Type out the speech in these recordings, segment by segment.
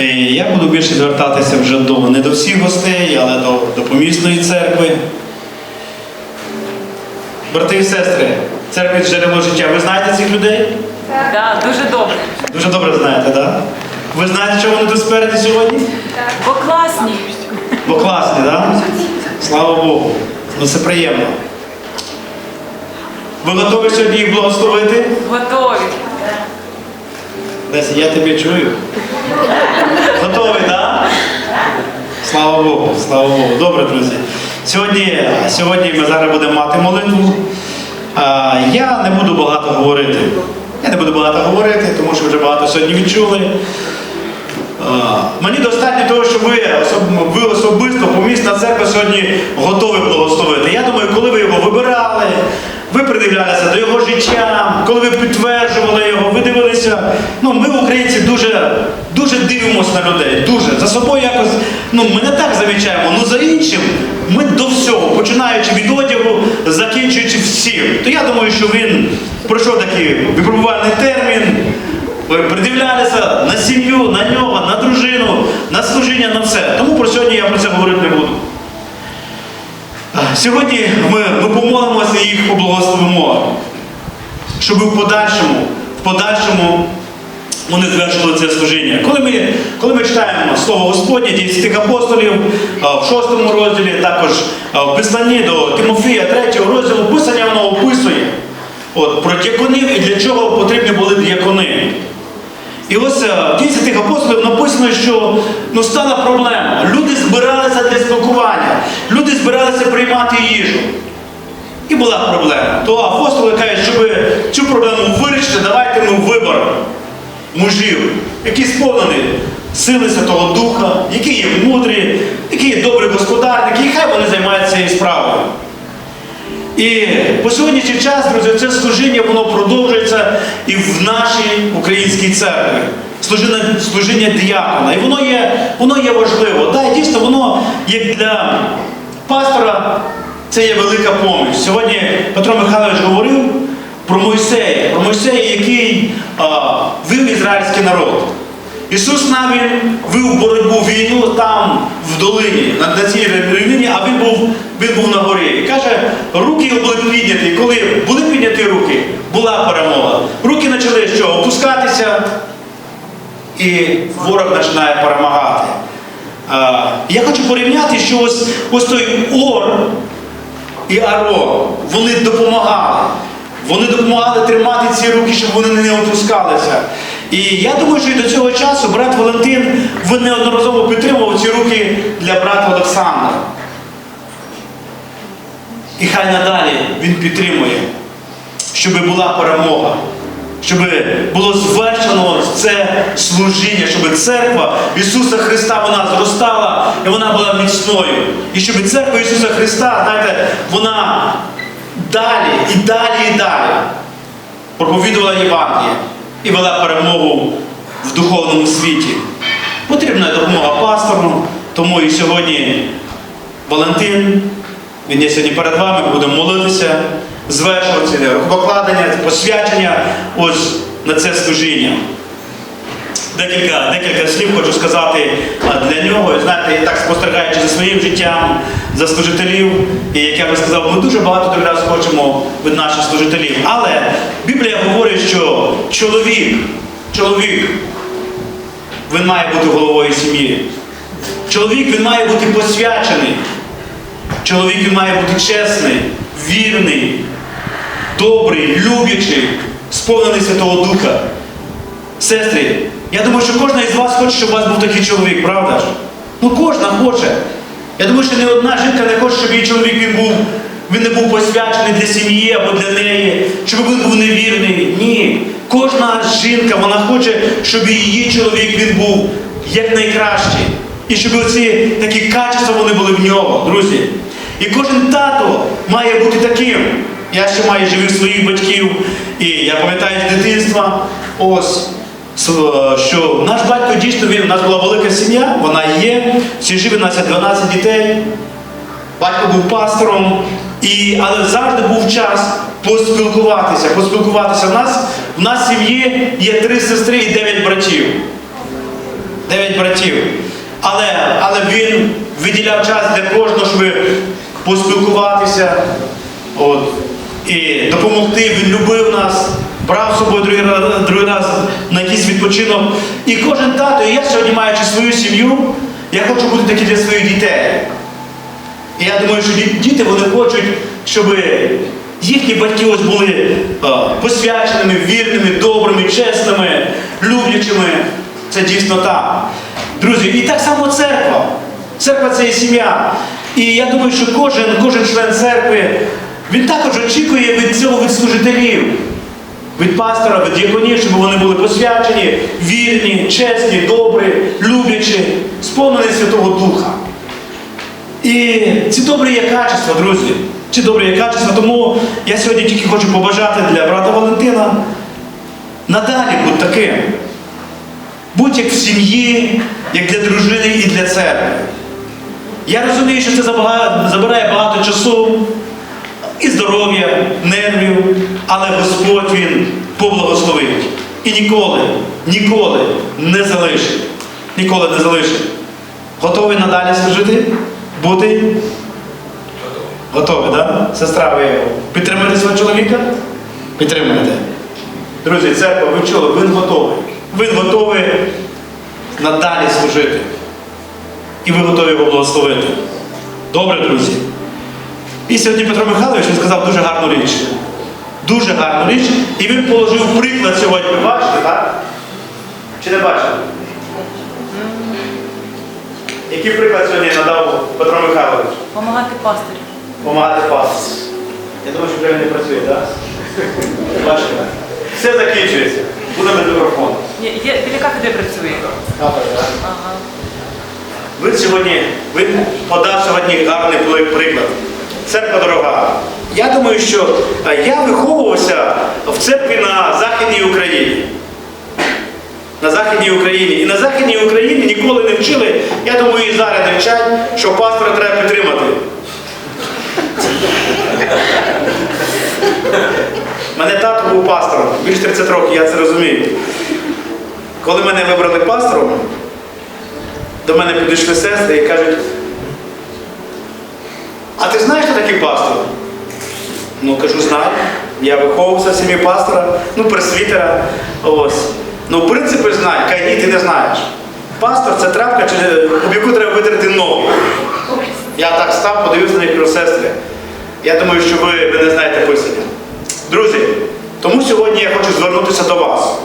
Е, Я буду більше звертатися вже до не до всіх гостей, але до, до помісної церкви. Брати і сестри, церква джерело життя. Ви знаєте цих людей? Да, дуже добре. Дуже добре знаєте, так? Да? Ви знаєте, що вони тут спереді сьогодні? Бо класні. Бо класні, так? Да? Слава Богу. Ну це приємно. Ви готові сьогодні їх благословити? Готові. Десь я тебе чую. Готовий, так? Да? Слава Богу, слава Богу. Добре, друзі. Сьогодні, сьогодні ми зараз будемо мати молитву. Я не буду багато говорити. Я не буду багато говорити, тому що вже багато сьогодні відчули. Мені достатньо того, що ви, ви особисто, помісна церква сьогодні готові благословити. Я думаю, коли ви його вибирали, ви придивлялися до його життя, коли ви підтверджували його, ви дивилися. Ну, ми, українці, дуже, дуже дивимося на людей. Дуже. За собою якось, ну, ми не так замічаємо, ну за іншим ми до всього, починаючи від одягу, закінчуючи всім. То я думаю, що він пройшов такий випробувальний термін. Придивлялися на сім'ю, на нього, на дружину, на служіння, на все. Тому про сьогодні я про це говорити не буду. Сьогодні ми, ми помолимося і їх поблагословимо, щоб в подальшому, в подальшому вони звершили це служіння. Коли ми, коли ми читаємо Слово Господнє, дійсних апостолів, в шостому розділі, також в Писанні до Тимофія, третього розділу, Писання воно описує от, про діаконів і для чого потрібні були діакони. І ось е, в дійсі тих апостолів написано, що ну, стала проблема. Люди збиралися для спілкування, люди збиралися приймати їжу. І була проблема. То апостоли кажуть, щоб цю проблему вирішити, давайте ми виберемо мужів, які сповнені сили Святого Духа, які є мудрі, які є добрі господарники, і хай вони займаються цією справою. І по сьогоднішній час, друзі, це служіння воно продовжується і в нашій українській церкві. Служіння, служіння діякона. І воно є, воно є важливо. Да, дійсно, воно як для пастора це є велика поміч. Сьогодні Петро Михайлович говорив про Мойсея, про Мойсея, який а, вив ізраїльський народ. Ісус навіть вив боротьбу війну там, в долині, на, цій рівнині, а він був, він був на горі. І каже, руки були підняті. Коли були підняті руки, була перемога. Руки почали що? Опускатися, і ворог починає перемагати. Я хочу порівняти, що ось, ось той ор і аро, вони допомагали. Вони допомагали тримати ці руки, щоб вони не опускалися. І я думаю, що і до цього часу брат Валентин він неодноразово підтримував ці руки для брата Олександра. І хай надалі він підтримує, щоб була перемога, щоб було звершено це служіння, щоб церква Ісуса Христа вона зростала і вона була міцною. І щоб церква Ісуса Христа, знаєте, вона далі і далі і далі проповідувала Євангеліє і вела перемогу в духовному світі. Потрібна допомога пастору, тому і сьогодні Валентин, він є сьогодні перед вами, будемо молитися, звершувати покладення, посвячення ось на це служіння. Декілька, декілька слів хочу сказати для нього. Знаєте, так спостерігаючи за своїм життям, за служителів. І як я вже сказав, ми дуже багато той раз хочемо від наших служителів. Але Біблія говорить, що чоловік, чоловік, він має бути головою сім'ї. Чоловік він має бути посвячений. Чоловік він має бути чесний, вірний, добрий, люблячий, сповнений Святого Духа. Сестри, я думаю, що кожна із вас хоче, щоб у вас був такий чоловік, правда ж? Ну кожна хоче. Я думаю, що не одна жінка не хоче, щоб її чоловік він був, він не був посвячений для сім'ї або для неї, щоб він був невірний. Ні. Кожна жінка вона хоче, щоб її чоловік він був якнайкращий. І щоб оці такі качества вони були в нього, друзі. І кожен тато має бути таким. Я ще маю живих своїх батьків, і я пам'ятаю з дитинства, ось що наш батько дійсно він, у нас була велика сім'я, вона є, всі живі, у нас є 12 дітей. Батько був пастором, і, але завжди був час поспілкуватися, поспілкуватися. У нас, в нас сім'ї є три сестри і дев'ять братів. дев'ять братів. Але, але він виділяв час для кожного, щоб поспілкуватися от, і допомогти. Він любив нас, брав з собою другий раз, другий раз на якийсь відпочинок. І кожен тато, і я сьогодні маючи свою сім'ю, я хочу бути такий для своїх дітей. І я думаю, що діти вони хочуть, щоб їхні батьки ось були посвяченими, вірними, добрими, чесними, люблячими. Це дійсно так. Друзі, і так само церква. Церква це і сім'я. І я думаю, що кожен, кожен член церкви, він також очікує від цього від служителів, від пастора, від діяконів, щоб вони були посвячені, вірні, чесні, добрі, люблячі, сповнені Святого Духа. І ці добрі є качества, друзі. Ці добрі є качества. Тому я сьогодні тільки хочу побажати для брата Валентина надалі будь таким. Будь як в сім'ї, як для дружини і для церкви. Я розумію, що це забирає багато часу і здоров'я, нервів, але Господь Він поблагословить. І ніколи, ніколи не залишить. Ніколи не залишить. Готові надалі служити? Бути? Готові? Да? Сестра, ви підтримуєте свого чоловіка? Підтримуєте. Друзі, церква, ви чули, він готовий. Він готовий надалі служити. І ви готові його благословити. Добре, друзі. І сьогодні Петро Михайлович сказав дуже гарну річ. Дуже гарну річ. І він положив приклад сьогодні. Ви бачите, так? Чи не бачите? Який приклад сьогодні надав Петро Михайлович? Помагати пастирю. Помагати пасти. Я думаю, що вже він не працює, так? Бачите? Все закінчується. Буде без мікрофону. Є, є, біля кафедри працює. Ага. Ви сьогодні, ви подав сьогодні гарний приклад. Церква дорога. Я думаю, що е, я виховувався в церкві на Західній Україні. На Західній Україні. І на Західній Україні ніколи не вчили, я думаю, і зараз не вчать, що пастора треба підтримати. Мене тато був пастором, більш 30 років, я це розумію. Коли мене вибрали пастором, до мене підійшли сестри і кажуть, а ти знаєш, хто такий пастор? Ну, кажу, знаю. Я виховувався в сім'ї пастора, ну, пресвітера. Ось. Ну, в принципі, знаю, кай ти не знаєш. Пастор це травка, об яку треба витерти ноги. Я так став, подивився на кажу, сестри. Я думаю, що ви, ви не знаєте писання. Друзі, тому сьогодні я хочу звернутися до вас.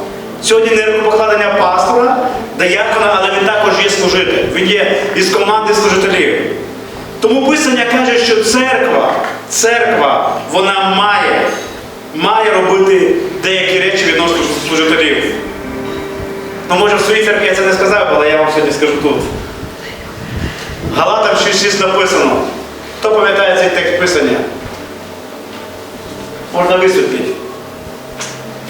Сьогодні не рукопокладення пастора, диякона, але він також є служитель. Він є із команди служителів. Тому Писання каже, що церква, церква, вона має, має робити деякі речі відносно служителів. Ну, може, в своїй церкві я це не сказав, але я вам сьогодні скажу тут. Галатам 6.6 написано. Хто пам'ятає цей текст Писання? Можна висвітлити.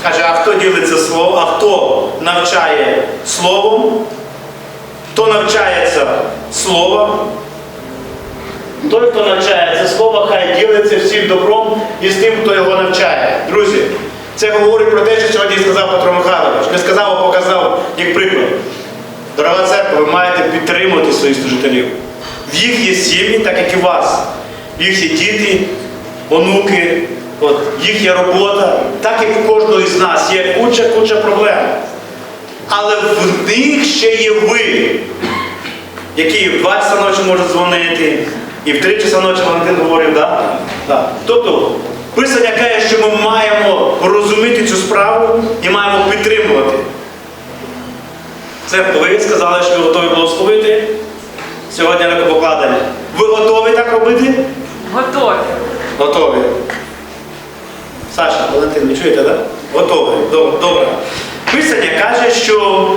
Каже, а хто ділиться словом, а хто навчає словом, хто навчається словом, той, хто навчається слово, хай ділиться всім добром і з тим, хто його навчає. Друзі, це говорить про те, що сьогодні сказав Петро Михайлович. Не сказав, а показав як приклад. Дорога церква, ви маєте підтримувати своїх служителів. В їх є сім'ї, так як і у вас. В їх є діти, онуки, от, їхня робота, так як в кожного із нас є куча-куча проблем. Але в них ще є ви, які в 2 часа ночі можуть дзвонити, і в 3 часа ночі Валентин говорив, да? Да. Тобто, Писання каже, що ми маємо розуміти цю справу і маємо підтримувати. Це ви сказали, що ви готові благословити сьогодні на покладення. Ви готові так робити? Готові. Готові. Саша, Валентин, ви чуєте, так? Да? Готові. Добре. Добре. Писання каже, що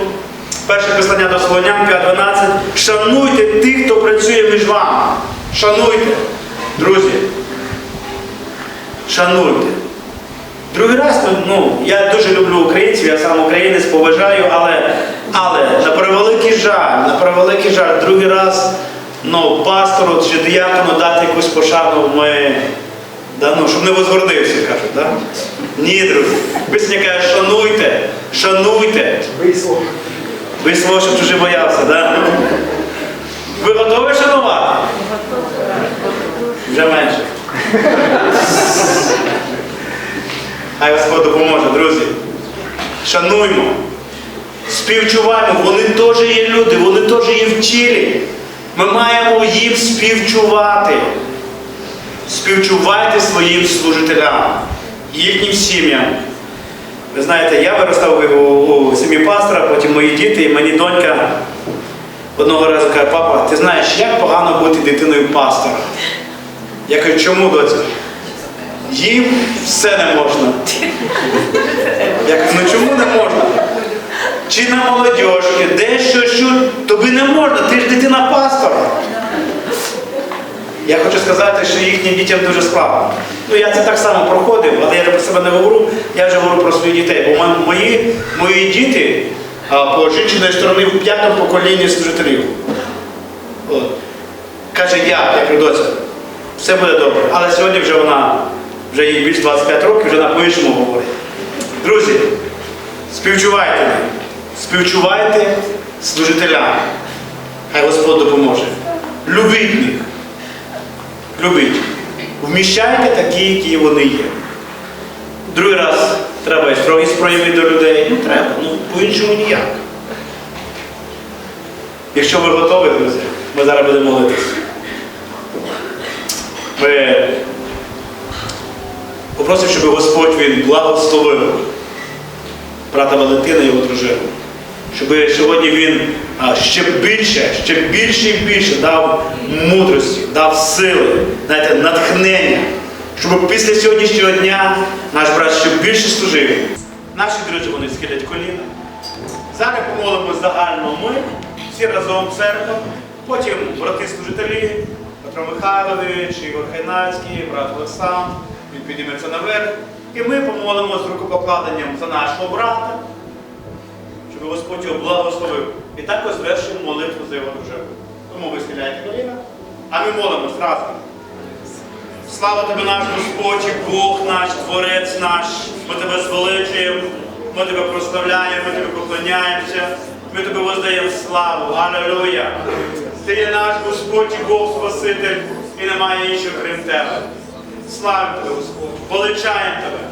перше послання до Солонян 5.12. Шануйте тих, хто працює між вами. Шануйте. Друзі. Шануйте. Другий раз, ну, я дуже люблю українців, я сам українець, поважаю, але, але на превеликий жаль, на превеликий жаль, другий раз ну, пастору чи диякону дати якусь пошану ми, да, ну, щоб не возгордився, кажуть. Да? Ні, друзі. Писання каже, шануйте, шануйте. Ви свого, щоб чужий боявся, так? Да? Ви готові шанувати? Вже менше. Хай Господь допоможе, друзі. Шануймо, співчуваємо, вони теж є люди, вони теж є в тілі. Ми маємо їм співчувати. Співчувайте своїм служителям, їхнім сім'ям. Ви знаєте, я виростав у, сім'ї пастора, потім мої діти, і мені донька одного разу каже, папа, ти знаєш, як погано бути дитиною пастора? Я кажу, чому доця? Їм все не можна. Я кажу, ну чому не можна? Чи на молодіжки, дещо, що тобі не можна, ти ж дитина пастора. Я хочу сказати, що їхнім дітям дуже складно. Ну я це так само проходив, але я про себе не говорю, я вже говорю про своїх дітей. Бо мої, мої діти а, по жінчиної сторони в п'ятому поколінні служителів. Каже, я, я кажу, доця, все буде добре. Але сьогодні вже вона, вже їй більш 25 років, вже вона по-іншому говорить. Друзі, співчувайте співчувайте служителям. Хай Господь допоможе. Любіть їх. Любіть. Вміщайте такі, які вони є. Другий раз треба і строгість проявити до людей. Ну треба, ну по-іншому ніяк. Якщо ви готові, друзі, ми зараз будемо молитися. Ми попросимо, щоб Господь він благословив брата Валентина і його дружину. Щоб сьогодні він ще більше, ще більше і більше дав мудрості, дав сили, знаєте, натхнення, щоб після сьогоднішнього дня наш брат ще більше служив. Наші друзі вони схилять коліна. Зараз помолимось загально ми, всі разом церква, потім брати-служителі, Петро Михайлович, Ігор Хайнацький, брат Олександр, він підніметься наверх. І ми помолимося з рукопокладенням за нашого брата, щоб Господь його благословив. І також звершимо молитву за його дружину. Тому ви схиляєте коліна, а ми молимось разом. Слава тобі наш Господь, Бог наш, Творець наш. Ми тебе звеличуємо, ми тебе прославляємо, ми тобі поклоняємося, ми тобі воздаємо славу. Аллилуйя! Ти є наш Господь і Бог Спаситель, і немає іншого крім тебе. Славимо тебе, Господь, величаємо тебе,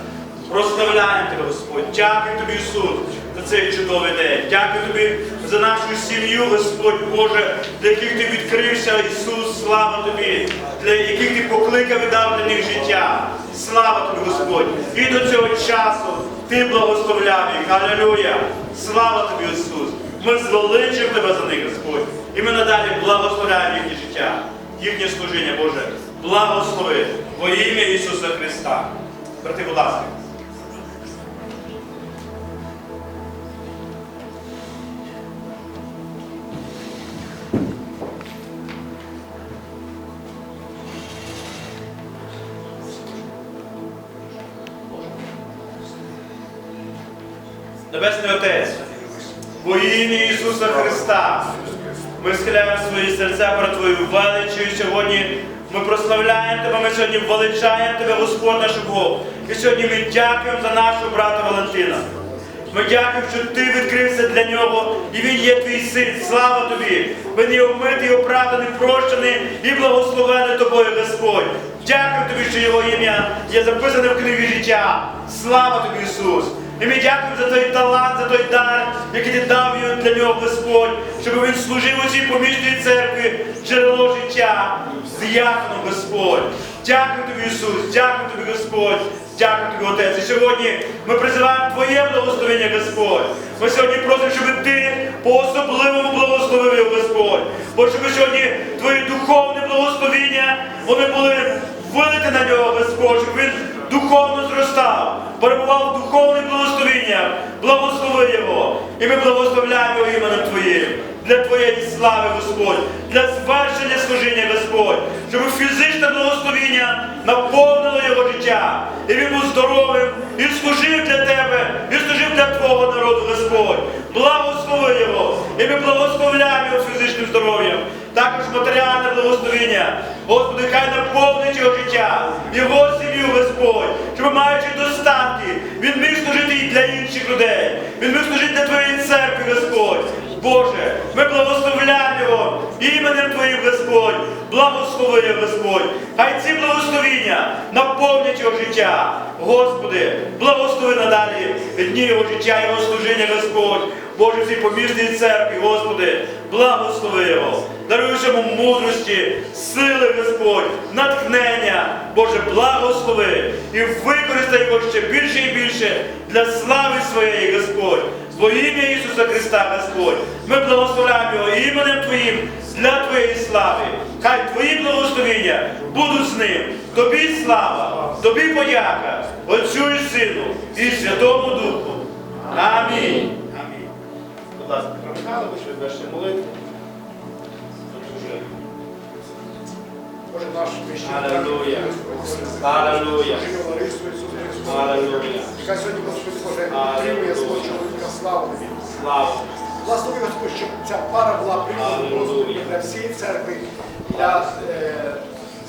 прославляємо тебе, Господь. Дякую тобі, Ісус, за цей чудовий день. Дякую тобі за нашу сім'ю, Господь Боже, для яких ти відкрився, Ісус, слава тобі, для яких ти покликав і дав для них життя. Слава тобі, Господь. І до цього часу ти благословляв їх. Аллилуйя. Слава тобі, Ісус. Ми звеличимо тебе за них, Господь. І ми надалі благословляємо їхнє життя, їхнє служіння, Боже. Благослови во ім'я Ісуса Христа. Брати, будь ласка. Небесний Отець, во ім'я Ісуса Христа, ми схиляємо свої серця перед Твою величою сьогодні. Ми прославляємо Тебе, ми сьогодні величаємо Тебе, Господь наш Бог. І сьогодні ми дякуємо за нашого брата Валентина. Ми дякуємо, що ти відкрився для нього, і він є твій син. Слава тобі! Він є омитий, оправданий, прощений і благословений тобою, Господь. Дякую тобі, що його ім'я є записане в книгі життя. Слава тобі, Ісус! І ми дякуємо за той талант, за той дар, який ти дав для нього, Господь, щоб він служив у цій поміжній церкві, джерело життя, з'яхано, Господь. Дякую тобі, Ісус, дякую тобі, Господь. Дякую тобі, Отець. І сьогодні ми призиваємо Твоє благословення, Господь. Ми сьогодні просимо, щоб ти по-особливому благословив Господь. Бо щоб сьогодні Твої духовні благословення, вони були вилити на нього, Господь, щоб він духовно зростав, перебував в духовних благословеннях, благослови його. І ми благословляємо його іменем Твоїм. Для Твоєї слави, Господь, для звершення служіння, Господь, щоб фізичне благословіння наповнило його життя. І він був здоровим, і служив для Тебе, і служив для Твого народу, Господь. Благослови його. І ми благословляємо його фізичним здоров'ям. Також матеріальне благословення. Господи, хай наповнить його життя, його сім'ю, Господь, щоб маючи достатки, він міг служити і для інших людей. Він міг служити для Твоєї церкви, Господь. Боже, ми благословляємо іменем Твоїм, Господь, благослови Господь. Хай ці благословіння наповнять його життя. Господи, благослови надалі дні його життя, його служіння, Господь. Боже, всій помірній церкві, Господи, благослови його. Даруй йому мудрості, сили, Господь, натхнення, Боже, благослови і використай його ще більше і більше для слави своєї, Господь. Во ім'я Ісуса Христа, Господь, ми благословляємо Його іменем Твоїм для Твоєї слави. Хай Твої благословення будуть з ним. Тобі слава, Тобі подяка, Отцю і Сину і Святому Духу. Амінь. Амінь. Будь ласка, Петро Михайлович, ви вершите молитву. Боже наш Ісусу Христу. Алілуя. Яка сьогодні Господь Боже підтримує свого чоловіка славу тобі. Слава. Благослови Господь, щоб ця пара була прикладом для всієї церкви, для е,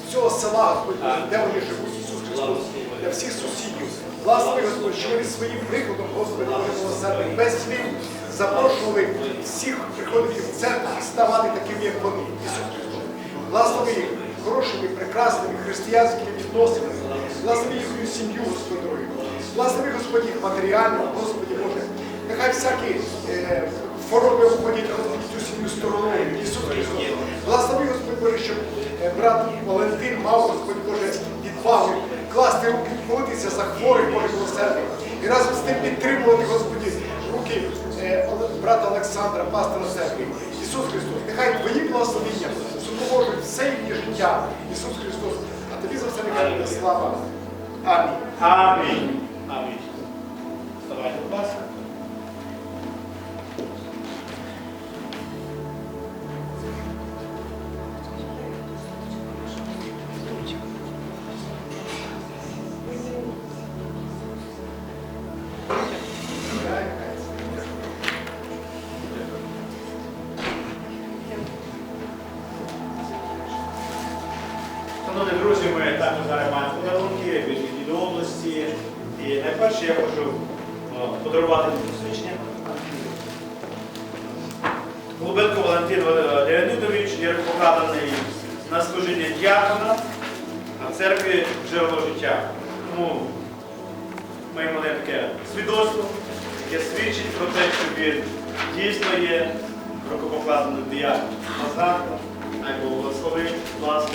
всього села, Господь, де вони живуть, Ісус Христос, для всіх сусідів. Благослови Господь, що вони своїм прикладом, Господи, Боже милосердний, без слів запрошували всіх приходити в церкву і ставати такими, як вони, Ісус Христос. Благослови їх хорошими, прекрасними християнськими відносинами. Благослови їхню сім'ю, Господи. Благослови, Господь, їх матеріально, Господи Боже. Нехай всякі е, хвороби обходять цю сім'ю стороною. Ісус Христос. Благослови, Господь Боже, щоб е, брат Валентин мав, Господь Боже, відвагу класти руки, молитися за хворих, Боже милосердний. І разом з тим підтримувати, Господи, руки е, брата Олександра, пастора церкви. Ісус Христос, нехай Твої благословіння супроводжують все їхнє життя. Ісус Христос, а тобі за все нехай буде слава. Амінь. Амінь. Амінь. Вставайте, будь ласка. Найперше хочу подарувати посвідчення. Голубенко Валентин Леонідович є покладений на служіння діакона на церкві джерело життя. Тому ми даємо таке свідоцтво, яке свідчить про те, що він дійсно є рукопокладений діакон. Назавтра, най Бог благословить, ласка.